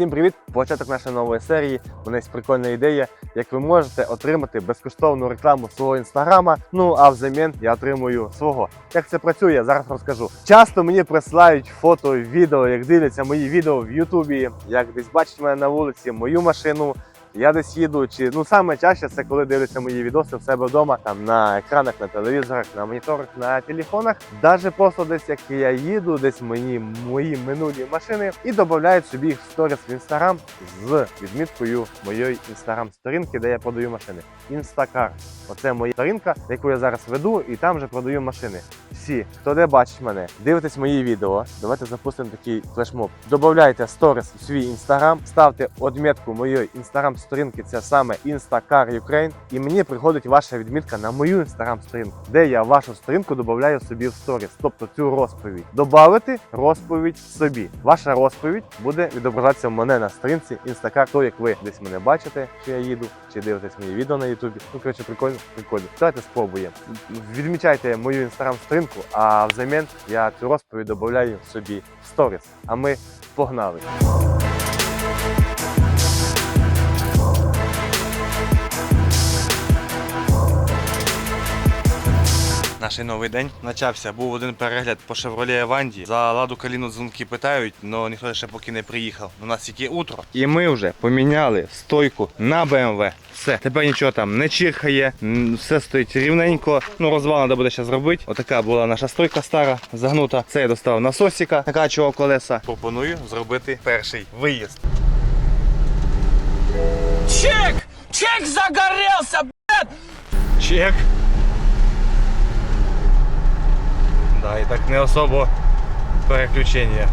Всім привіт! Початок нашої нової серії. У є прикольна ідея, як ви можете отримати безкоштовну рекламу свого інстаграма. Ну а взамін я отримую свого. Як це працює, зараз розкажу. Часто мені присилають фото, відео, як дивляться мої відео в Ютубі, як десь бачать мене на вулиці, мою машину. Я десь їду, чи ну саме чаще це коли дивляться мої відоси в себе вдома, там на екранах, на телевізорах, на моніторах, на телефонах. Даже просто десь як я їду, десь мені мої минулі машини і додають собі їх в сторіс в інстаграм з відміткою моєї інстаграм-сторінки, де я продаю машини. Інстакар. Оце моя сторінка, яку я зараз веду, і там вже продаю машини. Всі, хто де бачить мене, дивитесь мої відео. Давайте запустимо такий флешмоб. Добавляйте сторіс у свій інстаграм, ставте одмітку моєї інстаграм-сторінки, це саме Instacar Ukraine, і мені приходить ваша відмітка на мою інстаграм-сторінку, де я вашу сторінку додаю собі в сторіс, тобто цю розповідь. Добавити розповідь собі. Ваша розповідь буде відображатися в мене на сторінці Instacar, то як ви десь мене бачите, що я їду, чи дивитесь мої відео на Ютубі. Ну коротше, прикольно, прикольно. Давайте спробуємо. Відмічайте мою інстаграм-сторінку, а взамін я цю розповідь додаю собі в сторіс. А ми погнали. Наш новий день почався. Був один перегляд по Chevrolet Аванді. За ладу каліну дзвонки питають, але ніхто ще поки не приїхав. У нас тільки утро. І ми вже поміняли стойку на BMW. Все, тепер нічого там не чирхає, все стоїть рівненько. Ну, розвал треба буде ще зробити. Отака була наша стойка стара, загнута. Це я достав насосика, накачував колеса. Пропоную зробити перший виїзд. Чек! Чек загорелся! Чек. Да, і так не особо переключення.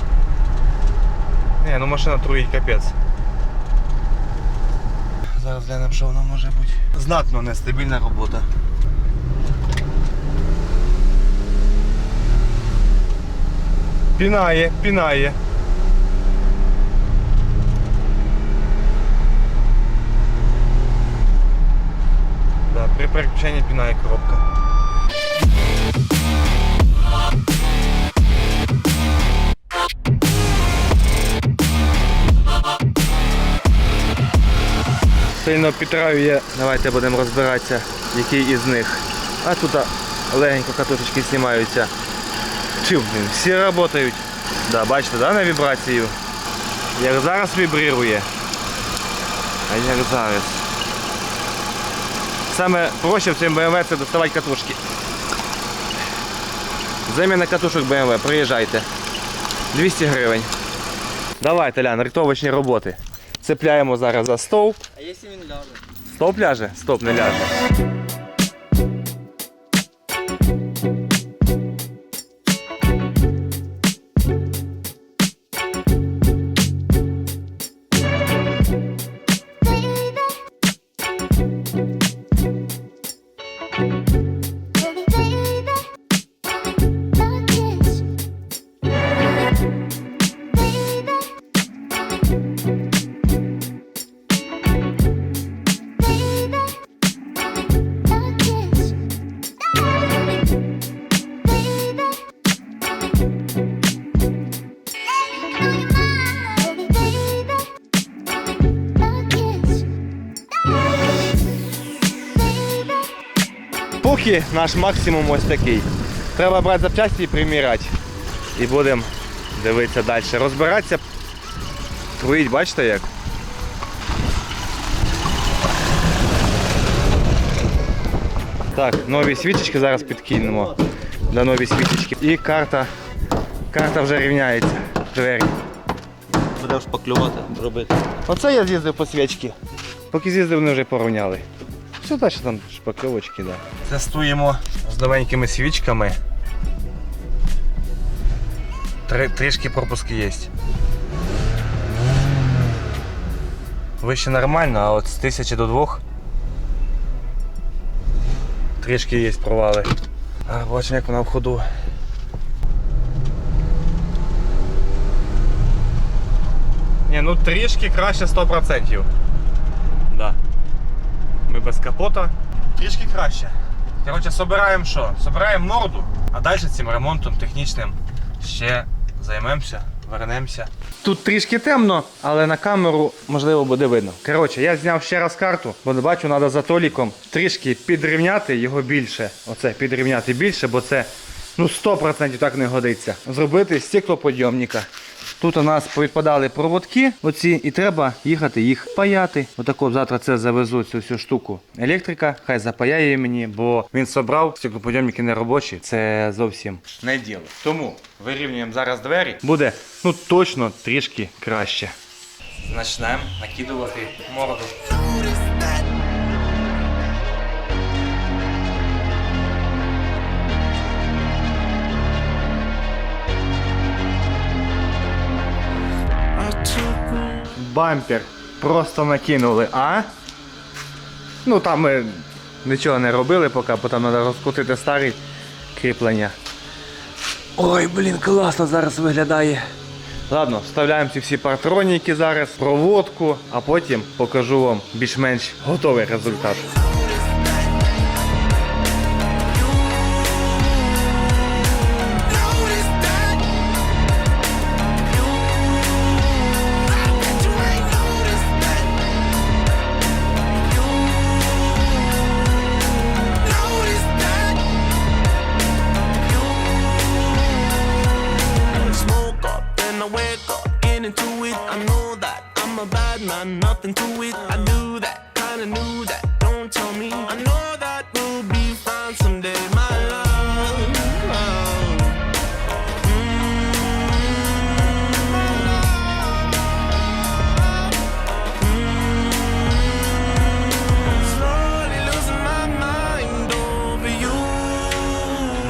Не, ну машина труїть капець. Зараз глянемо, що воно може бути. Знатно нестабільна робота. Пінає, пінає. Да, при переключенні пінає коробка. Сильно підтравює. Давайте будемо розбиратися, який із них. А тут легенько катушечки знімаються. Чу, блін, всі працюють. Да, бачите, да, на вібрацію? Як зараз вібрирує. А як зараз. Саме проще в цьому BMW це доставати катушки. Заміна катушок BMW, приїжджайте. 200 гривень. Давай, Толян, рятовочні роботи. Цепляємо зараз за стовп. А якщо він ляже? Стовп ляже? Стоп, не ляже. Наш максимум ось такий. Треба брати запчасті і приміряти. І будемо дивитися далі. Розбиратися. Труїть, бачите як? Так, нові свічечки зараз підкинемо для нові свічечки. І карта. Карта вже рівняється. Двері. Будемо шпаклювати, робити. Оце я з'їздив по свічки. Поки з'їздив, вони вже порівняли. Все далі там шпаковочки, да. Тестуємо з новенькими свічками. Три, трішки пропуски є. Вище нормально, а от з 1000 до 2 трішки є провали. А, бачимо, як вона в ходу. Ні, ну трішки краще 100%. Да. Ми без капота. Трішки краще. Коротше, собираємо що? Собираємо морду, а далі цим ремонтом технічним ще займемося. вернемося. Тут трішки темно, але на камеру можливо буде видно. Коротше, я зняв ще раз карту, бо бачу, треба за толіком трішки підрівняти його більше. Оце підрівняти більше, бо це ну 100% так не годиться. Зробити стеклоподйомника. Тут у нас повідпадали проводки, оці, і треба їхати їх паяти. Отако завтра це завезу цю всю штуку. Електрика, хай запаяє мені, бо він собрав стеклоподйомники не робочі. Це зовсім не діло. Тому вирівнюємо зараз двері. Буде ну точно трішки краще. Почнемо накидувати морду. Бампер просто накинули, а? Ну там ми нічого не робили поки, бо там треба розкрутити старі кріплення. Ой, блін, класно зараз виглядає. Ладно, вставляємо ці всі партроніки зараз, проводку, а потім покажу вам більш-менш готовий результат.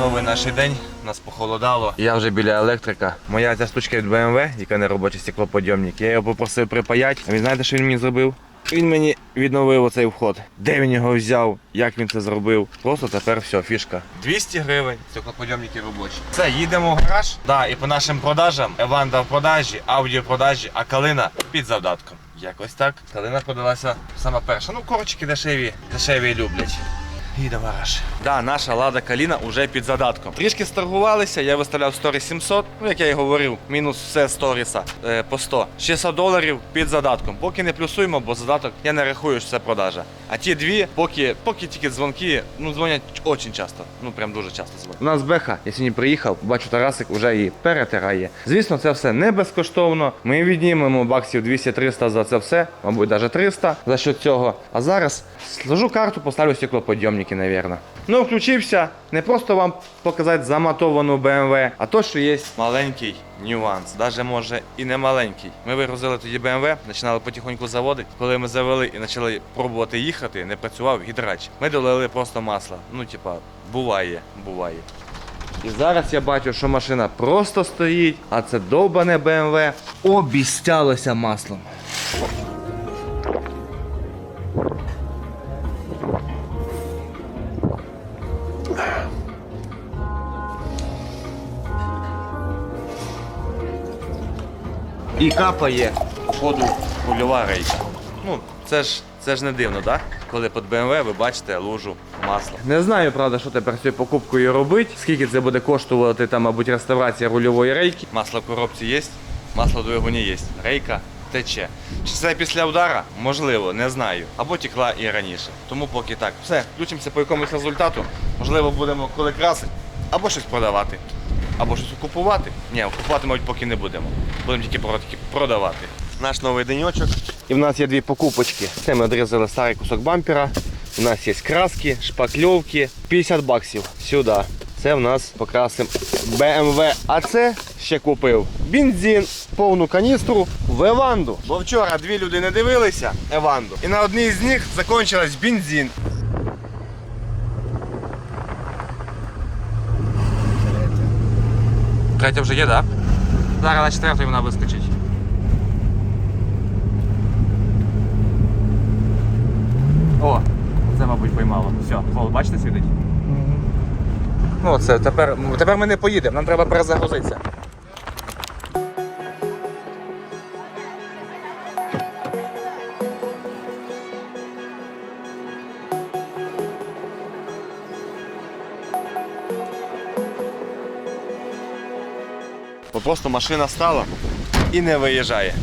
Новий наш день, нас похолодало. Я вже біля електрика. Моя ця штучка від BMW, яка не робочий стеклоподйомник. Я його попросив припаяти. А він знаєте, що він мені зробив? Він мені відновив оцей вход. Де він його взяв, як він це зробив. Просто тепер все, фішка. 200 гривень, стеклоподйомники робочі. Все, їдемо в гараж. Да, і по нашим продажам. Еванда в продажі, Ауді в продажі, а калина під завдатком. Якось так. Калина продалася сама перша. Ну, корочки дешеві, дешеві люблять. Їдемо в. Да, наша лада каліна вже під задатком. Трішки сторгувалися, я виставляв сторіс 700, ну як я і говорив, мінус все сторіса е, по 100. 600 доларів під задатком. Поки не плюсуємо, бо задаток я не рахую, що це продажа. А ті дві, поки, поки тільки дзвонки, ну дзвонять дуже часто. Ну прям дуже часто дзвонять. У нас беха, я сьогодні приїхав, бачу, Тарасик вже її перетирає. Звісно, це все не безкоштовно. Ми віднімемо баксів 200-300 за це все, мабуть, навіть 300 за що цього. А зараз сложу карту, поставлю стеклоподйомники, навірно. Ну, включився не просто вам показати заматовану BMW, а то, що є маленький нюанс, навіть може і не маленький. Ми вигрузили тоді BMW, починали потихоньку заводити. Коли ми завели і почали пробувати їхати, не працював гідрач. Ми долили просто масло. Ну, типа, буває, буває. І зараз я бачу, що машина просто стоїть, а це довбане BMW обістялося маслом. І капає походу рульова рейка. Ну, це ж це ж не дивно, так? Коли під BMW ви бачите лужу масла. Не знаю, правда, що тепер з цією покупкою робити. Скільки це буде коштувати, там, мабуть, реставрація рульової рейки. Масло в коробці є, масло в двигуні є. Рейка тече. Чи це після удара? Можливо, не знаю. Або текла і раніше. Тому поки так. Все, включимося по якомусь результату. Можливо, будемо коли красити, або щось продавати. Або щось купувати. Ні, купувати, мабуть, поки не будемо. Будемо тільки про- продавати. Наш новий денечок. І в нас є дві покупочки. Це ми одрізали старий кусок бампера. У нас є краски, шпакльовки. 50 баксів сюди. Це в нас покрасим BMW. А це ще купив бензин, повну каністру в Еванду. Бо вчора дві люди не дивилися Еванду. І на одній з них закінчилась бензин. Третя вже є, так? Зараз на четверту вона вискочить. О, це, мабуть, поймало. Все, пол, бачите, світить? Ну, це тепер, тепер ми не поїдемо, нам треба перезагрузитися. Просто машина стала і не виїжджає.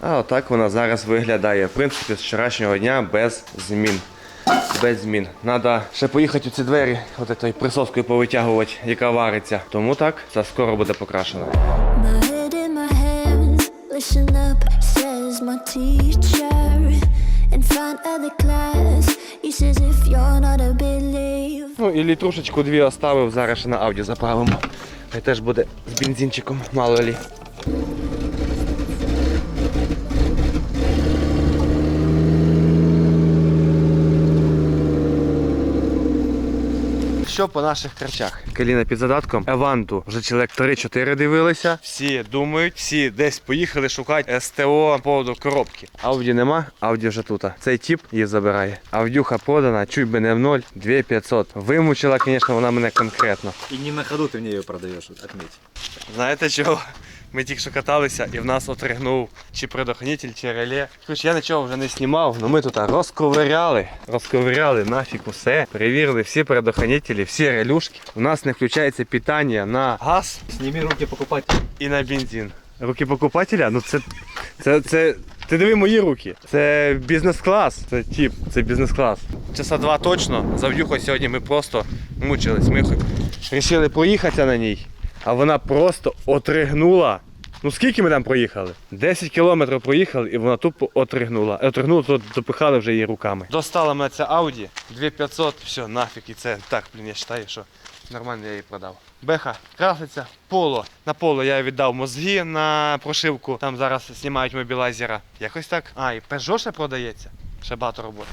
А отак вона зараз виглядає. В принципі, з вчорашнього дня без змін. Без змін. Надо ще поїхати у ці двері, от той присоскою повитягувати, яка вариться. Тому так, це скоро буде покрашено. Ну і літрушечку дві оставив, зараз ще на ауді заправимо. Хай теж буде з бензинчиком, мало лі. Що по наших крачах? Каліна під задатком. Еванту вже чоловік 3-4 дивилися. Всі думають, всі десь поїхали шукати СТО по поводу коробки. Ауді нема, Ауді вже тут. Цей тип її забирає. Авдюха продана, чуть би не в ноль, 2500. Вимучила, звісно, вона мене конкретно. І не на ходу ти мне її продаєш, отметь. Знаєте чого? Ми тільки що каталися і в нас отригнув чи предохранитель, чи реле. Хоч я нічого вже не знімав, але ми тут розковиряли, розковиряли нафіг усе, перевірили всі предохранителі, всі релюшки. У нас не включається питання на газ Сними руки покупателя. і на бензин. Руки покупателя? Ну це. Це. це. Ти диви мої руки. Це бізнес-клас. Це тип, це бізнес-клас. Часа два точно. Завдюхо сьогодні ми просто мучились. Ми вирішили проїхатися на ній, а вона просто отригнула. Ну скільки ми там проїхали? 10 кілометрів проїхали і вона тупо отригнула. Отригнула, то допихали вже її руками. Достала мене ця Audi 2500, все, нафіг. І це так, блін, я вважаю, що нормально я її продав. Беха краситься, поло. На поло я віддав мозги на прошивку. Там зараз знімають мобілайзера. Якось так. А, і Peugeot продається. Ще багато роботи.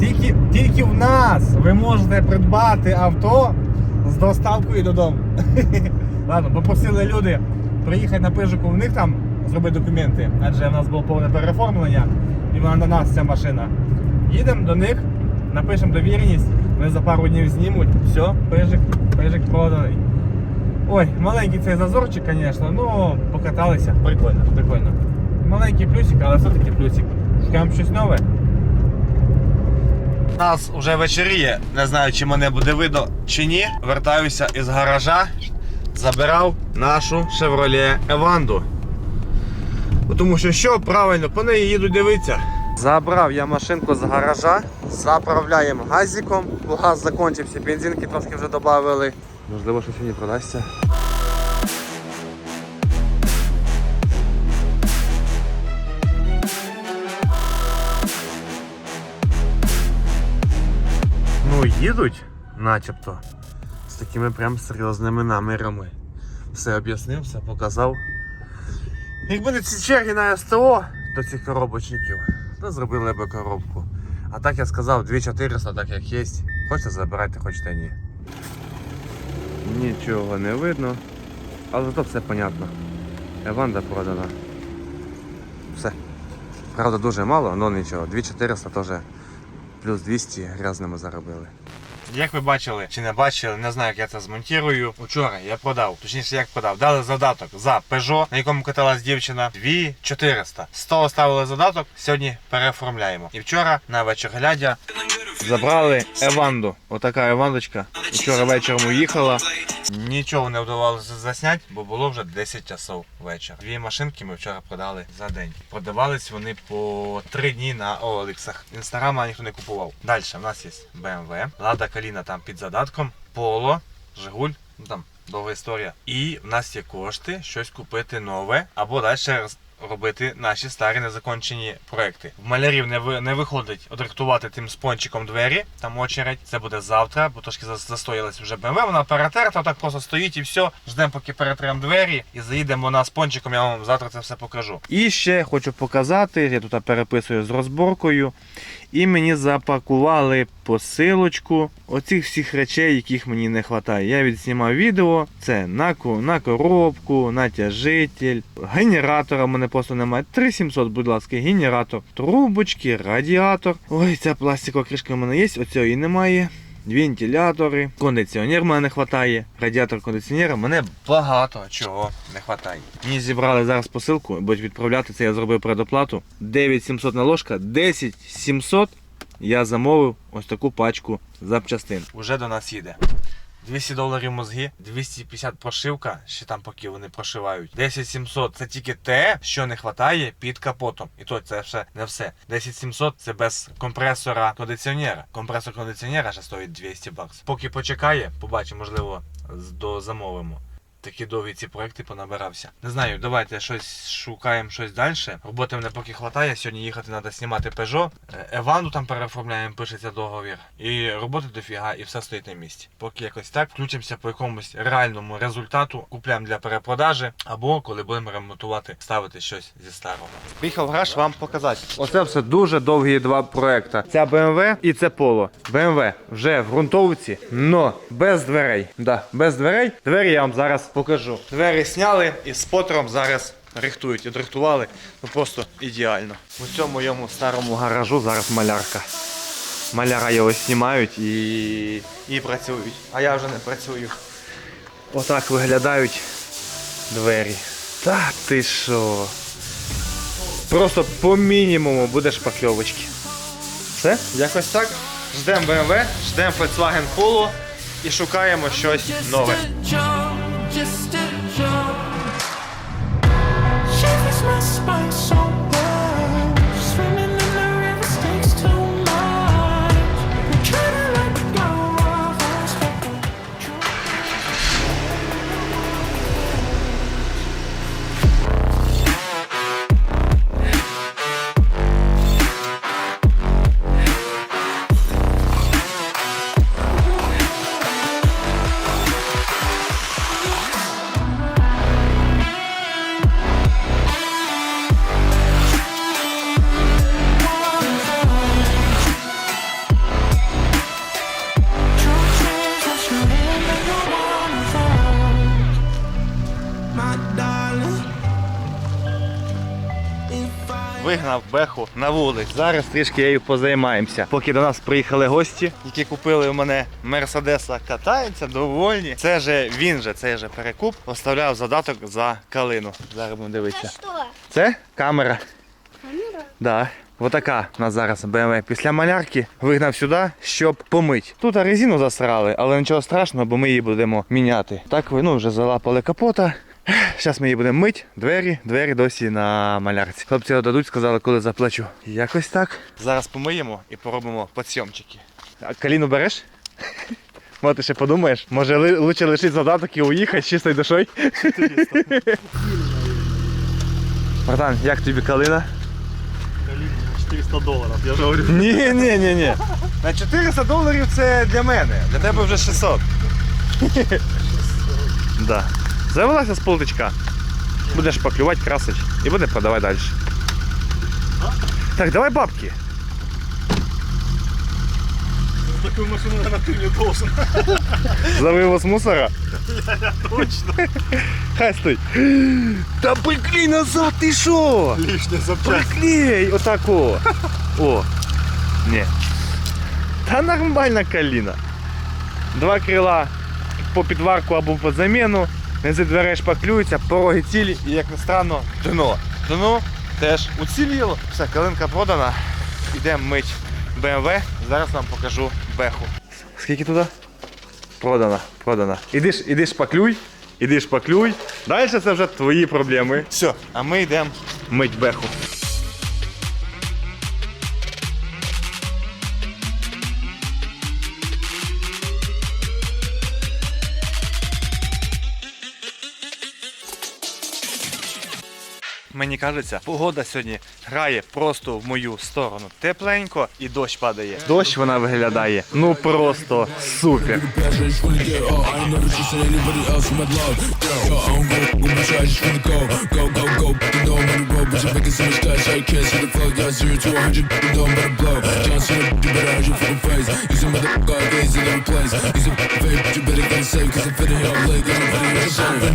Тільки, тільки в нас ви можете придбати авто з доставкою додому. Ладно, попросили люди приїхати на пижику в них там зробити документи, адже в нас було повне переформлення, і вона на нас ця машина. Їдемо до них, напишемо довіреність, вони за пару днів знімуть, все, пижик, пижик проданий. Ой, маленький цей зазорчик, звісно, ну покаталися, прикольно, прикольно. Маленький плюсик, але все-таки плюсик. Шукаємо щось нове. Нас вже вечеріє, не знаю, чи мене буде видно чи ні. Вертаюся із гаража, забирав нашу Chevrolet Evandu. Тому що що правильно, по неї їду дивитися. Забрав я машинку з гаража, заправляємо газиком, газ закінчився, бензинки трошки вже додали. Можливо, що сьогодні продасться. Їдуть, начебто, з такими прям серйозними намірами. Все об'яснив, все показав. Якби не ці черги на СТО до цих коробочників, то зробили би коробку. А так я сказав 2400, так як є. Хочете забирайте, хочете ні. Нічого не видно, але зато все понятно. Еванда продана. Все. Правда, дуже мало, але нічого. 2400 теж плюс 200 грязними заробили. Як ви бачили чи не бачили, не знаю, як я це змонтірую. Учора я продав, точніше як продав, дали задаток за Peugeot, на якому каталась дівчина, 2400. 100 оставили задаток, сьогодні переоформляємо. І вчора на вечір глядя забрали Еванду. Отака Евандочка. Вчора вечором уїхала. Нічого не вдавалося засняти, бо було вже 10 часов вечора. Дві машинки ми вчора продали за день. Продавались вони по 3 дні на OLX. Інстаграма ніхто не купував. Далі в нас є BMW, Лада Каліна там під задатком, Поло, Жигуль, ну там довга історія. І в нас є кошти щось купити нове або далі робити наші старі незакончені проекти. В малярів не ви не виходить одректувати тим спончиком двері. Там очередь. Це буде завтра, бо трошки за- застоялась вже БМВ. Вона перетерта, так просто стоїть і все. Ждемо, поки перетремо двері і заїдемо на спончиком. Я вам завтра це все покажу. І ще хочу показати. Я тут переписую з розборкою. І мені запакували посилочку оцих всіх речей, яких мені не вистачає. Я відснімав відео. Це на, на коробку, натяжитель, генератора мене просто немає. 3700, будь ласка, генератор, трубочки, радіатор. Ой, ця пластикова кришка в мене є, оцього і немає. Вентилятори, кондиціонер мене не вистачає, радіатор кондиціонера мене багато чого не вистачає. Мені зібрали зараз посилку, будуть відправляти це, я зробив предоплату. 9700 на ложка, 10700 я замовив ось таку пачку запчастин. Уже до нас їде. 200 доларів мозги, 250 прошивка, ще там поки вони прошивають. 10700 це тільки те, що не вистачає під капотом. І то це все не все. 10700 це без компресора кондиціонера. Компресор кондиціонера ще стоїть 200 баксів. Поки почекає, побачимо, можливо, дозамовимо. Такі довгі ці проекти понабирався. Не знаю, давайте щось шукаємо щось далі. Роботи мене поки хватає. Сьогодні їхати треба знімати Peugeot. Е, Еванду там переоформляємо, пишеться договір. І роботи дофіга, і все стоїть на місці. Поки якось так, включимося по якомусь реальному результату, купляємо для перепродажі, або коли будемо ремонтувати, ставити щось зі старого. Приїхав в гараж вам показати. Оце все дуже довгі два проекти. Ця BMW і це Polo. BMW вже в ґрунтовці, но без дверей. Да, без дверей. Двері я вам зараз покажу. Двері зняли і з потером зараз рихтують. Відрихтували. Ну просто ідеально. У цьому моєму старому гаражу зараз малярка. Маляра його знімають і, і працюють. А я вже не працюю. Отак виглядають двері. Та ти що? Просто по мінімуму буде шпакльовочки. Все, якось так. Ждемо BMW, ждемо Volkswagen Polo і шукаємо щось нове. Вигнав беху на вулицю. Зараз трішки нею позаймаємося. Поки до нас приїхали гості, які купили у мене Мерседеса, катаються, довольні. Це же він же, цей же перекуп, оставляв задаток за калину. Зараз будемо дивитися. Что? Це камера. Камера? Да. Отака у нас зараз BMW. Після малярки вигнав сюди, щоб помити. Тут резину засрали, але нічого страшного, бо ми її будемо міняти. Так ви ну, вже залапали капота. Зараз ми її будемо мити. Двері, двері досі на малярці. Хлопці дадуть, сказали, коли заплачу. Якось так. Зараз помиємо і поробимо підсйомчики. А каліну береш? Може, ти ще подумаєш, може ли, лучше лишити задаток і уїхати з чистою душою? Братан, як тобі калина? 400 долларов, я говорю. Ні, ні, ні, ні. На 400 доларів це для мене. Для тебе вже 600. да. Завелася з полтичка. Будеш поклювати, красить і буде продавати далі. Так, давай бабки. Такую машину, наверное, ты не должен. За вивоз мусора. Точно. Хай стой. Та приклей назад, ти що? Лишняя запчасть. Приклей, отак о. О. Ні. Та нормальна каліна. Два крила по підварку або по заміну. Низи дверей шпаклюються, пороги цілі і, як не странно, дно. Дно теж уціліло. Все, калинка продана. Йдемо мить BMW. Зараз вам покажу беху. Скільки туди? Продана, продана. Іди, ж- іди шпаклюй, іди шпаклюй. Далі це вже твої проблеми. Все, а ми йдемо мить беху. Мені кажеться, погода сьогодні грає просто в мою сторону. Тепленько і дощ падає. Дощ вона виглядає. Ну просто супер.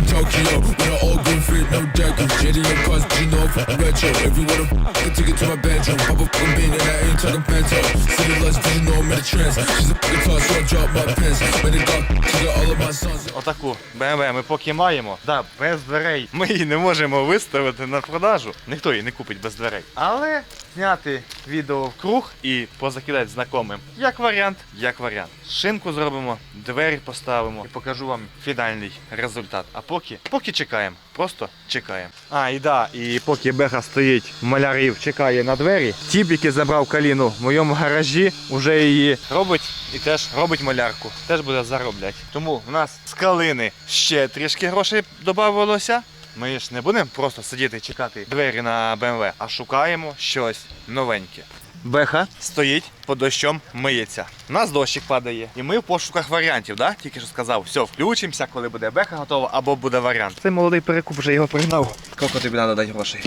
Tokyo, with an old green free with no jacket. Shady your cars, but you know I'm fucking retro. If you wanna f- I can take it to my bedroom. Pop a fucking bean and I ain't talking bento. City lights, but you know I'm in a trance. She's a fucking toss, so I drop my pants. But it got, she got all of my sons. Отаку BMW ми поки маємо. Да, без дверей. Ми її не можемо виставити на продажу. Ніхто її не купить без дверей. Але зняти відео в круг і позакидати знайомим. Як варіант, як варіант. Шинку зробимо, двері поставимо і покажу вам фінальний результат. А поки, поки чекаємо. Просто чекаємо. А, і да, і поки Беха стоїть, малярів чекає на двері. Тіп, який забрав каліну в моєму гаражі, вже її робить і теж робить малярку. Теж буде заробляти. Тому в нас з калини ще трішки грошей додавалося. Ми ж не будемо просто сидіти і чекати двері на BMW, а шукаємо щось новеньке. Беха стоїть під дощом, миється. У нас дощик падає, і ми в пошуках варіантів, да? Тільки що сказав, все, включимося, коли буде беха готова, або буде варіант. Цей молодий перекуп вже його пригнав. Скільки тобі треба дати грошей?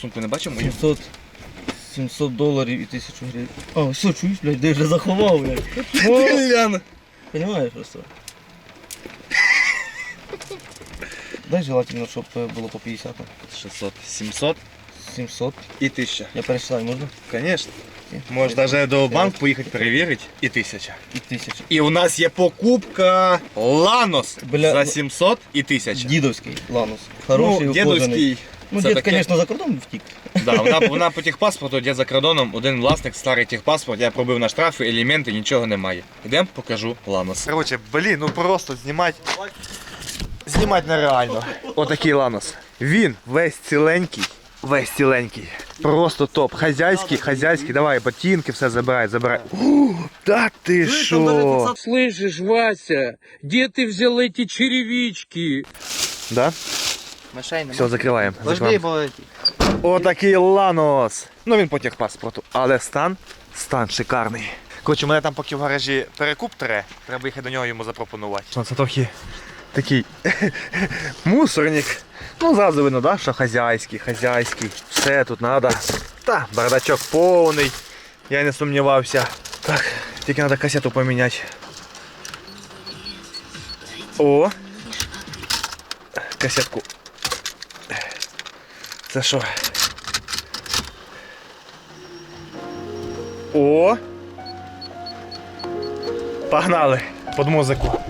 Сумку не бачимо? 700, 700 доларів і 1000 гривень. А, все, чуєш, блядь, де вже заховав, блядь. Понимаєш просто? Дай желательно, щоб е, було по 50. 600, 700 700. і 1000. Я пересчитаю, можна? Конечно. Можеш навіть до банку поїхати перевірити і 1000. І 1000. І у нас є покупка Ланос Бля, за ну- 700 і 1000. Дідовський Ланус. Хороший, ну, ухожений. дідовський. Ну, це дід, таке. звісно, за кордон втік. Да, вона, вона по техпаспорту, дід за кордоном, один власник, старий техпаспорт, я пробив на штрафи, елементи, нічого немає. Ідемо, покажу Ланос. Короче, блін, ну просто знімати Знімати нереально. Отакий Ланос. Він весь ціленький. Весь ціленький. Просто топ. Хазяйський, хазяйський. Давай, ботинки, все забирай, забирай. Ух, Та ти що? Слышишь, Вася, где ты взял эти черевички? Да? Мишей Все, закриваємо. Важливо, закриваємо. бо Отакий Ланос. Ну він по техпаспорту, але стан, стан шикарний. Коротше, у мене там поки в гаражі перекуп тре, треба їхати до нього йому запропонувати. Це трохи такий мусорник. Ну, зразу видно, да, що хазяйський, хазяйський. Все тут треба. Та, бардачок повний. Я не сумнівався. Так, тільки треба касету поміняти. О! Касетку. Це що? О! Погнали під музику.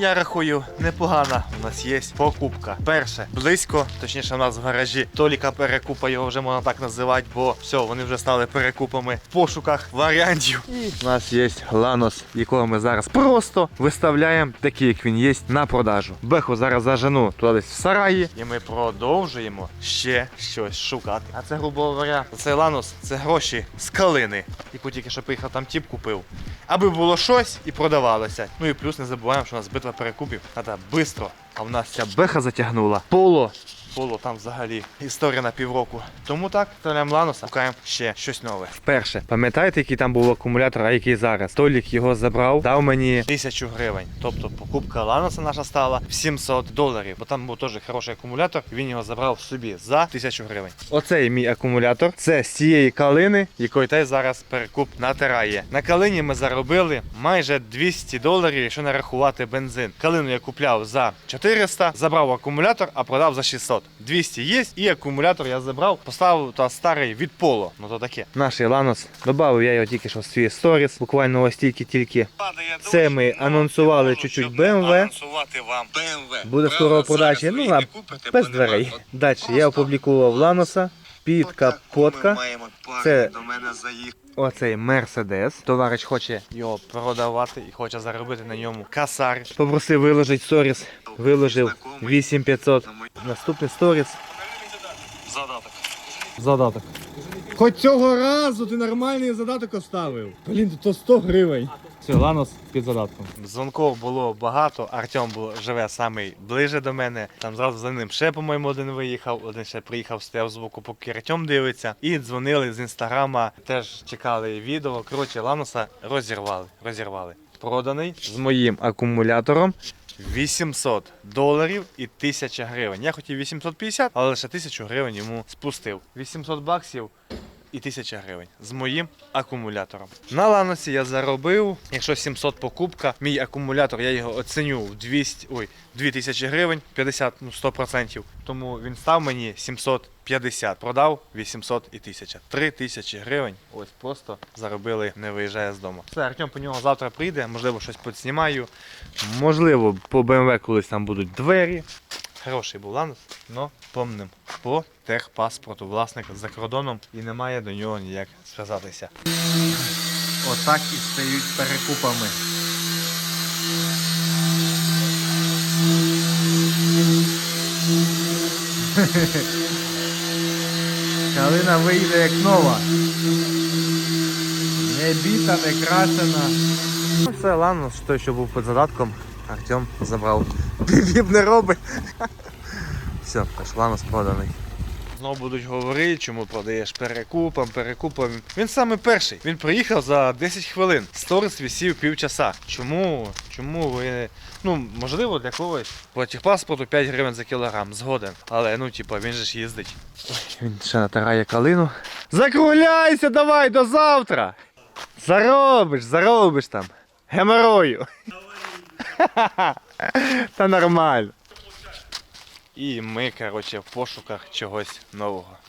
Я рахую, непогана у нас є покупка. Перше, близько, точніше, у нас в гаражі Толіка перекупа, його вже можна так називати, бо все, вони вже стали перекупами в пошуках варіантів. І у нас є Ланос, якого ми зараз просто виставляємо, такий як він є, на продажу. Беху зараз зажену туди десь в сараї, і ми продовжуємо ще щось шукати. А це, грубо говоря, цей Ланос це гроші з калини, яку тільки що приїхав там тіп купив. Аби було щось і продавалося. Ну і плюс не забуваємо, що у нас битва перекупів. Треба швидко. А в нас ця беха затягнула. Поло. Поло там взагалі історія на півроку. Тому так, вставляємо Ланоса, шукаємо ще щось нове. Вперше, пам'ятаєте, який там був акумулятор, а який зараз? Толік його забрав, дав мені тисячу гривень. Тобто покупка Ланоса наша стала 700 доларів. Бо там був теж хороший акумулятор, він його забрав собі за тисячу гривень. Оцей мій акумулятор. Це з цієї калини, якої теж зараз перекуп натирає. На калині ми заробили майже 200 доларів, якщо не рахувати бензин. Калину я купляв за 400, забрав акумулятор, а продав за 600. 700. 200 є, і акумулятор я забрав, поставив та старий від поло. Ну то таке. Наш Ланос, додав я його тільки що в свій сторіс, буквально ось тільки-тільки. Це ми анонсували чуть-чуть BMW. Буде скоро в продажі, ну а без дверей. Далі я опублікував Ланоса, під капотка. Це оцей Мерседес. Товариш хоче його продавати і хоче заробити на ньому касар. Попросив виложити сторіс. Виложив 8500. Наступний сторіс. Задаток. Задаток. Хоч цього разу ти нормальний задаток оставив. Блін, то 100 гривень. Все, Ланос під задатком. Дзвонков було багато. Артем було, живе самий ближе до мене. Там зразу за ним ще, по-моєму, один виїхав, один ще приїхав, стояв звуку, поки Артем дивиться. І дзвонили з інстаграма, теж чекали відео. Коротше, Ланоса розірвали. розірвали. Проданий з моїм акумулятором. 800 доларів і 1000 гривень. Я хотів 850, але лише 1000 гривень йому спустив. 800 баксів і 1000 гривень з моїм акумулятором. На Ланосі я заробив, якщо 700 покупка, мій акумулятор я його оціню в 200, ой, 2000 гривень, 50, ну 100%. Тому він став мені 750, продав 800 і 1000. 3000 гривень. Ось просто заробили, не виїжджає з дому. Все, Артем по нього завтра прийде, можливо, щось підснімаю. Можливо, по BMW колись там будуть двері. Хороший був Ланос, але помним по техпаспорту власник за кордоном і немає до нього ніяк зв'язатися. Отак і стають перекупами. Калина вийде як нова. Не біта, не крашена. Ну все, ладно, той, що був під задатком, Артем забрав. Біб не робить. Все, тож Ланос проданий. Знову будуть говорити, чому продаєш перекупом, перекупом. Він саме перший. Він приїхав за 10 хвилин. Сторис висів півчаса. Чому? Чому ви. Ну, можливо, для когось по техпаспорту 5 гривень за кілограм, згоден. Але ну, типа, він же ж їздить. Він ще натирає калину. Закругляйся, давай до завтра! Заробиш, заробиш там. Геморою. Та нормально. І ми, коротше, в пошуках чогось нового.